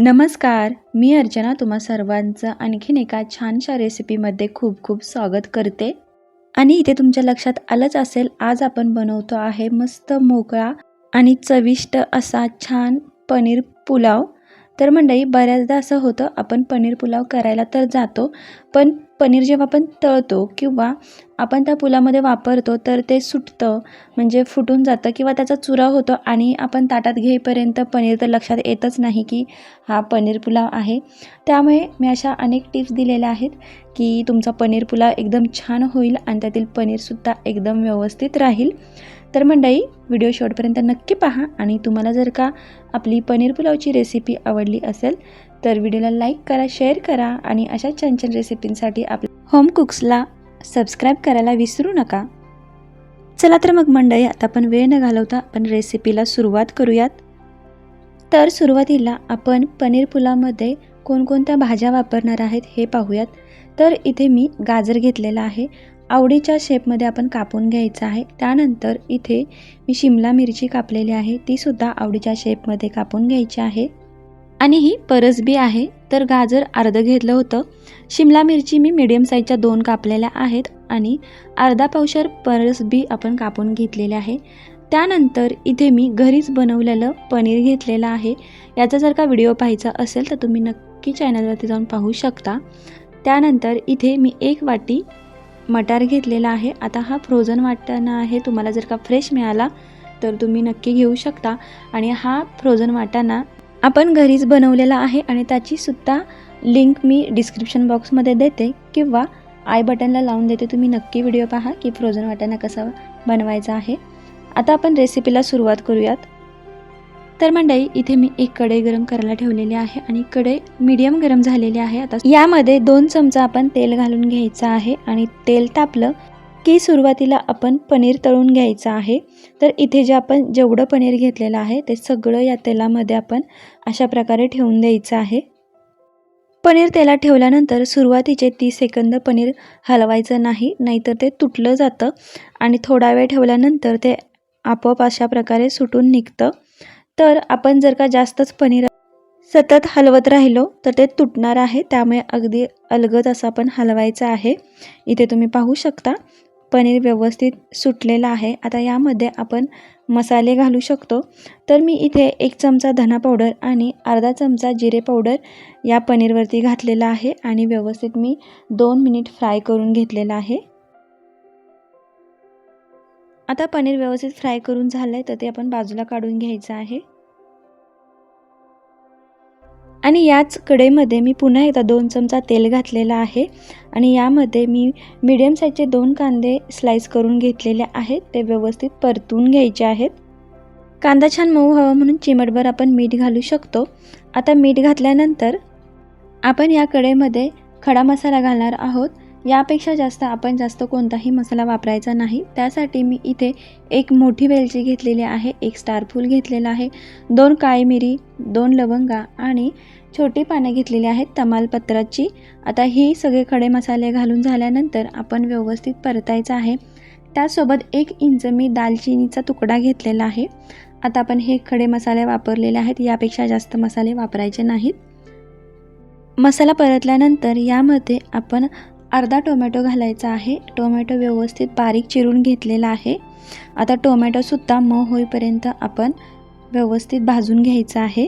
नमस्कार मी अर्चना तुम्हा सर्वांचं आणखीन एका छानशा रेसिपीमध्ये खूप खूप स्वागत करते. आणि इथे तुमच्या लक्षात आलंच असेल आज आपण बनवतो आहे मस्त मोकळा आणि चविष्ट असा छान पनीर पुलाव. तर मंडळी बऱ्याचदा असं होतं आपण पनीर पुलाव करायला तर जातो पण पनीर जेव्हा आपण तळतो किंवा आपण त्या पुलामध्ये वापरतो तर ते सुटतं म्हणजे फुटून जातं किंवा त्याचा चुरा होतो आणि आपण ताटात घेईपर्यंत पनीर तर लक्षात येतच नाही की हा पनीर पुलाव आहे. त्यामुळे मी अशा अनेक टिप्स दिलेल्या आहेत की तुमचा पनीर पुलाव एकदम छान होईल आणि त्यातील पनीरसुद्धा एकदम व्यवस्थित राहील. तर मंडळी व्हिडिओ शेवटपर्यंत नक्की पहा आणि तुम्हाला जर का आपली पनीर पुलावची रेसिपी आवडली असेल तर व्हिडिओला लाईक करा शेअर करा आणि अशा छान छान रेसिपींसाठी आपल्या होम कुक्सला सबस्क्राईब करायला विसरू नका. चला तर मग मंडळी आता आपण वेळ न घालवता आपण रेसिपीला सुरुवात करूयात. तर सुरुवातीला आपण पनीर पुलावमध्ये कोणकोणत्या भाज्या वापरणार आहेत हे पाहूयात. तर इथे मी गाजर घेतलेला आहे आवडीच्या शेपमध्ये आपण कापून घ्यायचं आहे. त्यानंतर इथे मी शिमला मिरची कापलेली आहे. तीसुद्धा आवडीच्या शेपमध्ये कापून घ्यायची आहे. आणि ही परसबी आहे. तर गाजर अर्धं घेतलं होतं. शिमला मिरची मी मिडियम साईजच्या दोन कापलेल्या आहेत. आणि अर्धा पावशर परसबी आपण कापून घेतलेले आहे. त्यानंतर इथे मी घरीच बनवलेलं पनीर घेतलेलं आहे. याचा जर का व्हिडिओ पाहायचा असेल तर तुम्ही नक्की चॅनलवरती जाऊन पाहू शकता. त्यानंतर इथे मी एक वाटी मटार घेतलेला आहे. आता हा फ्रोझन वाटाणा आहे. तुम्हाला जर का फ्रेश मिळाला तर तुम्ही नक्की घेऊ शकता. आणि हा फ्रोझन वाटाणा आपण घरीच बनवलेला आहे आणि त्याचीसुद्धा लिंक मी डिस्क्रिप्शन बॉक्समध्ये देते किंवा आय बटनला लावून देते. तुम्ही नक्की व्हिडिओ पहा की फ्रोझन वाटाणा कसा बनवायचा आहे. आता आपण रेसिपीला सुरुवात करूयात. तर मंडळी इथे मी एक कढई गरम करायला ठेवलेली आहे आणि कढई मीडियम गरम झालेली आहे. आता यामध्ये दोन चमचा आपण तेल घालून घ्यायचं आहे आणि तेल तापलं की सुरुवातीला आपण पनीर तळून घ्यायचं आहे. तर इथे जे आपण जेवढं पनीर घेतलेलं आहे ते सगळं या तेलामध्ये आपण अशा प्रकारे ठेवून द्यायचं आहे. पनीर तेलात ठेवल्यानंतर सुरुवातीचे तीस सेकंद पनीर हलवायचं नाही नाहीतर ते तुटलं जातं आणि थोडा वेळ ठेवल्यानंतर ते आपोआप अशा प्रकारे सुटून निघतं. तर आपण जर का जास्तच पनीर सतत हलवत राहिलो तर ते तुटणार आहे. त्यामुळे अगदी अलगद असं आपण हलवायचं आहे. इथे तुम्ही पाहू शकता पनीर व्यवस्थित सुटलेलं आहे. आता यामध्ये आपण मसाले घालू शकतो. तर मी इथे एक चमचा धना पावडर आणि अर्धा चमचा जिरे पावडर या पनीरवरती घातलेला आहे आणि व्यवस्थित मी दोन मिनिट फ्राय करून घेतलेला आहे. आता पनीर व्यवस्थित फ्राय करून झालं आहे तर ते आपण बाजूला काढून घ्यायचं आहे. आणि याच कडेमध्ये मी पुन्हा एकदा दोन चमचा तेल घातलेला आहे. आणि यामध्ये मी मीडियम साईजचे दोन कांदे स्लाईस करून घेतलेले आहेत. ते व्यवस्थित परतून घ्यायचे आहेत. कांदा छान मऊ हवा म्हणून चिमटभर आपण मीठ घालू शकतो. आता मीठ घातल्यानंतर आपण या कडेमध्ये खडा मसाला घालणार आहोत. यापेक्षा जास्त आपण जास्त कोणताही मसाला वापरायचा नाही. त्यासाठी मी इथे एक मोठी वेलची घेतलेली आहे एक स्टारफूल घेतलेला आहे दोन काळी मिरी दोन लवंगा आणि छोटी पानं घेतलेली आहेत तमालपत्राची. आता ही सगळे खडे मसाले घालून झाल्यानंतर आपण व्यवस्थित परतायचं आहे. त्यासोबत एक इंच मी दालचिनीचा तुकडा घेतलेला आहे. आता आपण हे खडे मसाले वापरलेले आहेत यापेक्षा जास्त मसाले वापरायचे नाहीत. मसाला परतल्यानंतर यामध्ये आपण अर्धा टोमॅटो घालायचा आहे. टोमॅटो व्यवस्थित बारीक चिरून घेतलेला आहे. आता टोमॅटोसुद्धा मऊ होईपर्यंत आपण व्यवस्थित भाजून घ्यायचा आहे.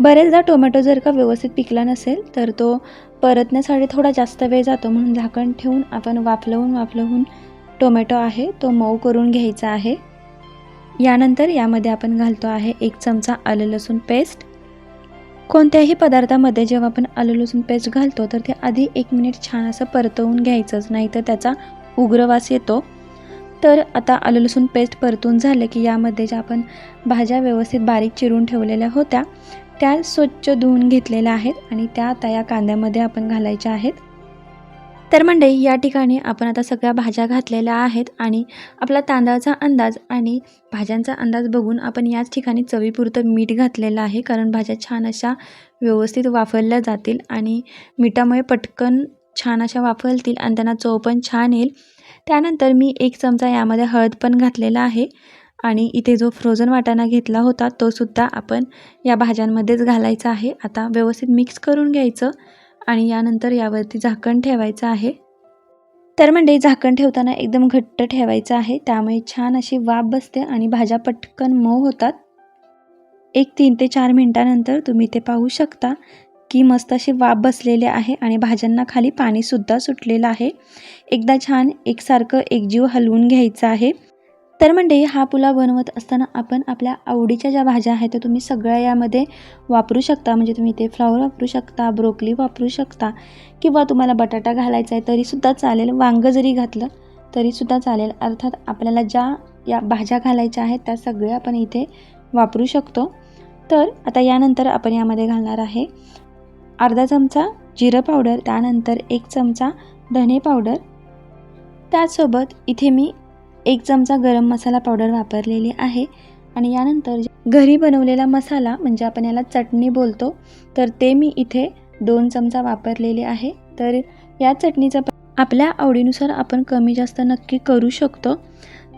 बरेचदा टोमॅटो जर का व्यवस्थित पिकला नसेल तर तो परतण्यासाठी थोडा जास्त वेळ जातो. म्हणून झाकण ठेवून आपण वाफलवून वाफलवून टोमॅटो आहे तो मऊ करून घ्यायचा आहे. यानंतर यामध्ये आपण घालतो आहे एक चमचा आलं लसूण पेस्ट. कोणत्याही पदार्थामध्ये जेव्हा आपण आलं लसूण पेस्ट घालतो तर ते आधी एक मिनिट छान असं परतवून घ्यायचंच नाही तर त्याचा उग्रवास येतो. तर आता आलं लसूण पेस्ट परतून झालं की यामध्ये ज्या आपण भाज्या व्यवस्थित बारीक चिरून ठेवलेल्या होत्या त्या स्वच्छ धुवून घेतलेल्या आहेत आणि त्या आता या कांद्यामध्ये आपण घालायच्या आहेत. तर मंडळी या ठिकाणी आपण आता सगळ्या भाज्या घातलेल्या आहेत आणि आपला तांदळाचा अंदाज आणि भाज्यांचा अंदाज बघून आपण याच ठिकाणी चवीपुरतं मीठ घातलेलं आहे. कारण भाज्या छान अशा व्यवस्थित वाफरल्या जातील आणि मिठामुळे पटकन छान अशा वाफलतील आणि त्यांना चव पण छान येईल. त्यानंतर मी एक चमचा यामध्ये हळद पण घातलेला आहे आणि इथे जो फ्रोझन वाटाणा घेतला होता तो सुद्धा आपण या भाज्यांमध्येच घालायचा आहे. आता व्यवस्थित मिक्स करून घ्यायचं. आणि यानंतर यावरती झाकण ठेवायचं आहे. तर म्हणजे झाकण ठेवताना एकदम घट्ट ठेवायचं आहे. त्यामुळे छान अशी वाफ बसते आणि भाज्या पटकन मऊ होतात. एक तीन ते चार मिनटानंतर तुम्ही ते पाहू शकता की मस्त अशी वाफ बसलेली आहे आणि भाज्यांना खाली पाणीसुद्धा सुटलेलं आहे. एकदा छान एकसारखं एकजीव हलवून घ्यायचं आहे. तर म्हणजे हा पुलाव बनवत असताना आपण आपल्या आवडीच्या ज्या भाज्या आहेत त्या तुम्ही सगळ्या यामध्ये वापरू शकता. म्हणजे तुम्ही ते फ्लावर वापरू शकता ब्रोकली वापरू शकता किंवा तुम्हाला बटाटा घालायचा आहे तरीसुद्धा चालेल. वांगं जरी घातलं तरीसुद्धा चालेल. अर्थात आपल्याला ज्या या भाज्या घालायच्या आहेत त्या सगळ्या आपण इथे वापरू शकतो. तर आता यानंतर आपण यामध्ये घालणार आहे अर्धा चमचा जिरं पावडर त्यानंतर एक चमचा धने पावडर. त्याचसोबत इथे मी एक चमचा गरम मसाला पावडर वापरलेली आहे आणि यानंतर घरी बनवलेला मसाला म्हणजे आपण याला चटणी बोलतो तर ते मी इथे दोन चमचा वापरलेले आहे. तर या चटणीचा आपल्या आवडीनुसार आपण कमी जास्त नक्की करू शकतो.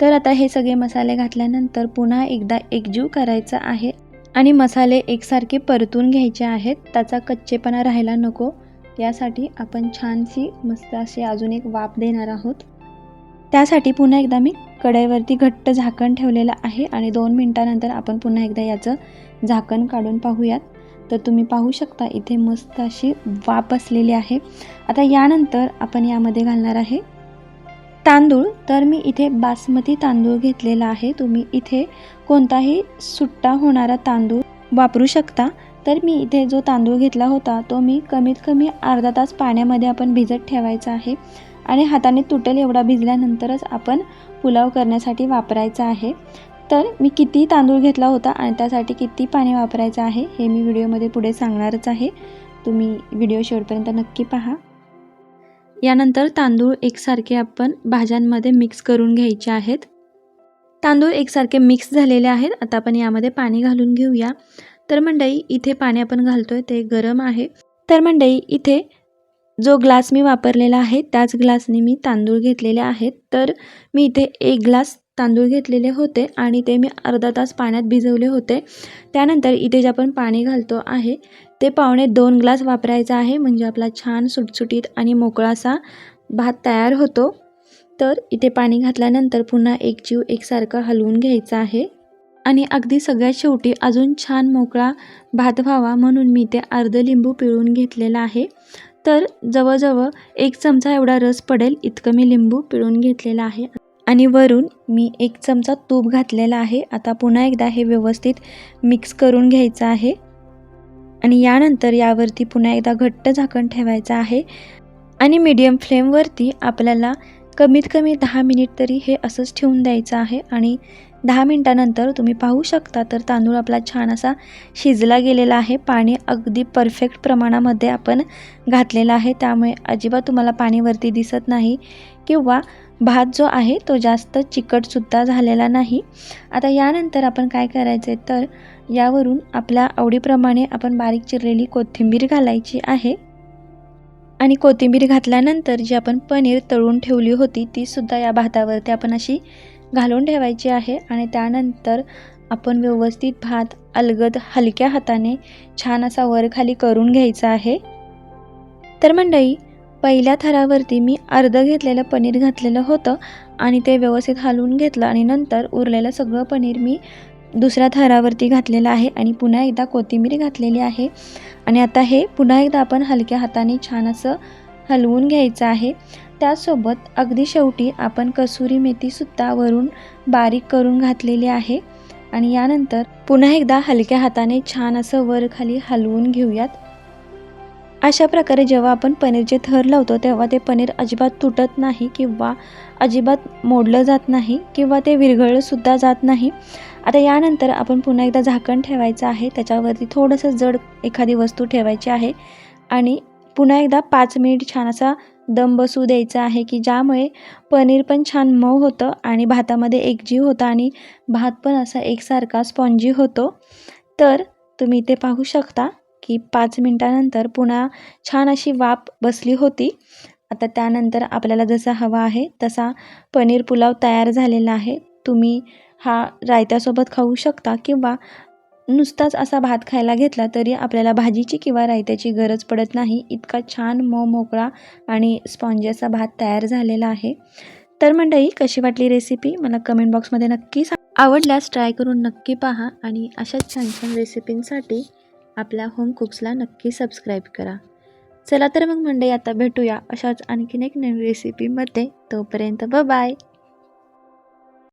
तर आता हे सगळे मसाले घातल्यानंतर पुन्हा एकदा एकजीव करायचा आहे आणि मसाले एकसारखे परतून घ्यायचे आहेत. त्याचा कच्चेपणा राहायला नको. यासाठी आपण छानशी मस्त अशी अजून एक वाफ देणार आहोत. त्यासाठी पुन्हा एकदा मी कढईवरती घट्ट झाकण ठेवलेलं आहे आणि दोन मिनटानंतर आपण पुन्हा एकदा याचं झाकण काढून पाहूयात. तर तुम्ही पाहू शकता इथे मस्त अशी वाफ असलेली आहे. आता यानंतर आपण यामध्ये घालणार आहे तांदूळ. तर मी इथे बासमती तांदूळ घेतलेला आहे. तुम्ही इथे कोणताही सुट्टा होणारा तांदूळ वापरू शकता. तर मी इथे जो तांदूळ घेतला होता तो मी कमीत कमी अर्धा तास पाण्यामध्ये आपण भिजत ठेवायचा आहे. आणि हाताने तुटेल एवढा भिजल्यानंतरच आपण पुलाव करण्यासाठी वापरायचा आहे. तर मी किती तांदूळ घेतला होता आणि त्यासाठी किती पाणी वापरायचं आहे हे मी व्हिडिओमध्ये पुढे सांगणारच आहे. तुम्ही व्हिडिओ शेवटपर्यंत नक्की पहा. यानंतर तांदूळ एकसारखे आपण भाज्यांमध्ये मिक्स करून घ्यायचे आहेत. तांदूळ एकसारखे मिक्स झालेले आहेत. आता आपण यामध्ये पाणी घालून घेऊया. तर मंडई इथे पाणी आपण घालतोय ते गरम आहे. तर मंडई इथे जो ग्लास मी वापरलेला आहे त्याच ग्लासने मी तांदूळ घेतलेले आहेत. तर मी इथे एक ग्लास तांदूळ घेतलेले होते आणि ते मी अर्धा तास पाण्यात भिजवले होते. त्यानंतर इथे जे आपण पाणी घालतो आहे ते पावणे दोन ग्लास वापरायचा आहे. म्हणजे आपला छान सुटसुटीत आणि मोकळासा भात तयार होतो. तर इथे पाणी घातल्यानंतर पुन्हा एक जीव एकसारखा हलवून घ्यायचा आहे. आणि अगदी सगळ्यात शेवटी अजून छान मोकळा भात व्हावा म्हणून मी ते अर्ध लिंबू पिळून घेतलेला आहे. तर जवळजवळ एक चमचा एवढा रस पडेल इतकं मी लिंबू पिळून घेतलेला आहे. आणि वरून मी एक चमचा तूप घातलेला आहे. आता पुन्हा एकदा हे व्यवस्थित मिक्स करून घ्यायचं आहे. आणि यानंतर यावरती पुन्हा एकदा घट्ट झाकण ठेवायचं आहे. आणि मीडियम फ्लेमवरती आपल्याला कमीत कमी दहा मिनिट तरी हे असंच ठेवून द्यायचं आहे आणि दहा मिनटानंतर तुम्ही पाहू शकता तर तांदूळ आपला छान असा शिजला गेलेला आहे. पाणी अगदी परफेक्ट प्रमाणामध्ये आपण घातलेलं आहे. त्यामुळे अजिबात तुम्हाला पाणीवरती दिसत नाही. किंवा भात जो आहे तो जास्त चिकटसुद्धा झालेला नाही. आता यानंतर आपण काय करायचं तर यावरून आपल्या आवडीप्रमाणे आपण बारीक चिरलेली कोथिंबीर घालायची आहे. आणि कोथिंबीर घातल्यानंतर जी आपण पनीर तळून ठेवली होती तीसुद्धा या भातावरती आपण अशी घालून ठेवायची आहे. आणि त्यानंतर आपण व्यवस्थित भात अलगद हलक्या हाताने छान असा वर खाली करून घ्यायचा आहे. तर मंडई पहिल्या थरावरती मी अर्धं घेतलेलं पनीर घातलेलं होतं आणि ते व्यवस्थित हलवून घेतलं आणि नंतर उरलेलं सगळं पनीर मी दुसऱ्या थरावरती घातलेलं आहे आणि पुन्हा एकदा कोथिंबीर घातलेली आहे. आणि आता हे पुन्हा एकदा आपण हलक्या हाताने छान असं हलवून घ्यायचं आहे. त्यासोबत अगदी शेवटी आपण कसुरी मेथीसुद्धा वरून बारीक करून घातलेली आहे. आणि यानंतर पुन्हा एकदा हलक्या हाताने छान असं वर खाली हलवून घेऊयात. अशा प्रकारे जेव्हा आपण पनीरचे थर लावतो तेव्हा ते पनीर अजिबात तुटत नाही किंवा अजिबात मोडलं जात नाही किंवा ते विरघळलंसुद्धा जात नाही. आता यानंतर आपण पुन्हा एकदा झाकण ठेवायचं आहे. त्याच्यावरती थोडंसं जड एखादी वस्तू ठेवायची आहे. आणि पुन्हा एकदा पाच मिनिट छान असा दम बसू द्यायचा आहे की ज्यामुळे पनीर पण छान मऊ होतं आणि भातामध्ये एकजीव होता आणि भात पण असा एकसारखा स्पॉन्जी होतो. तर तुम्ही ते पाहू शकता की पाच मिनटानंतर पुन्हा छान अशी वाफ बसली होती. आता त्यानंतर आपल्याला जसा हवा आहे तसा पनीर पुलाव तयार झालेला आहे. तुम्ही हा रायत्यासोबत खाऊ शकता किंवा नुसताच असा भात खायला घेतला तरी आपल्याला भाजीची किंवा रायत्याची गरज पडत नाही. इतका छान मो मोकळा आणि स्पॉन्जी असा भात तयार झालेला आहे. तर मंडळी कशी वाटली रेसिपी मला कमेंट बॉक्समध्ये नक्की सांग. आवडल्यास ट्राय करून नक्की पहा आणि अशाच छान छान रेसिपींसाठी आपल्या होम कुक्सला नक्की सबस्क्राईब करा. चला तर मग मंडळी आता भेटूया अशाच आणखीन एक नवीन रेसिपीमध्ये तोपर्यंत ब बाय